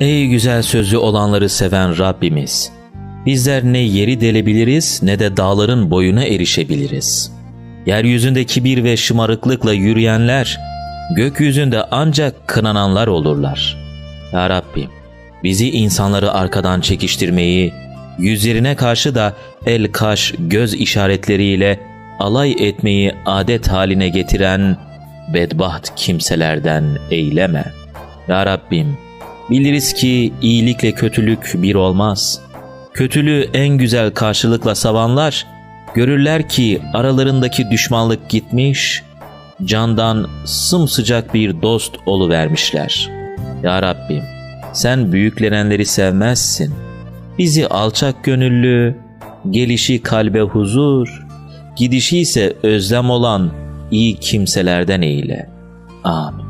Ey güzel sözlü olanları seven Rabbimiz! Bizler ne yeri delebiliriz ne de dağların boyuna erişebiliriz. Yeryüzünde kibir ve şımarıklıkla yürüyenler, gökyüzünde ancak kınananlar olurlar. Ya Rabbim, bizi insanları arkadan çekiştirmeyi, yüzlerine karşı da el kaş göz işaretleriyle alay etmeyi adet haline getiren bedbaht kimselerden eyleme. Ya Rabbim, biliriz ki iyilikle kötülük bir olmaz. Kötülüğü en güzel karşılıkla savanlar, görürler ki aralarındaki düşmanlık gitmiş, candan sımsıcak bir dost oluvermişler. Ya Rabbim, sen büyüklenenleri sevmezsin. Bizi alçak gönüllü, gelişi kalbe huzur, gidişi ise özlem olan iyi kimselerden eyle. Amin.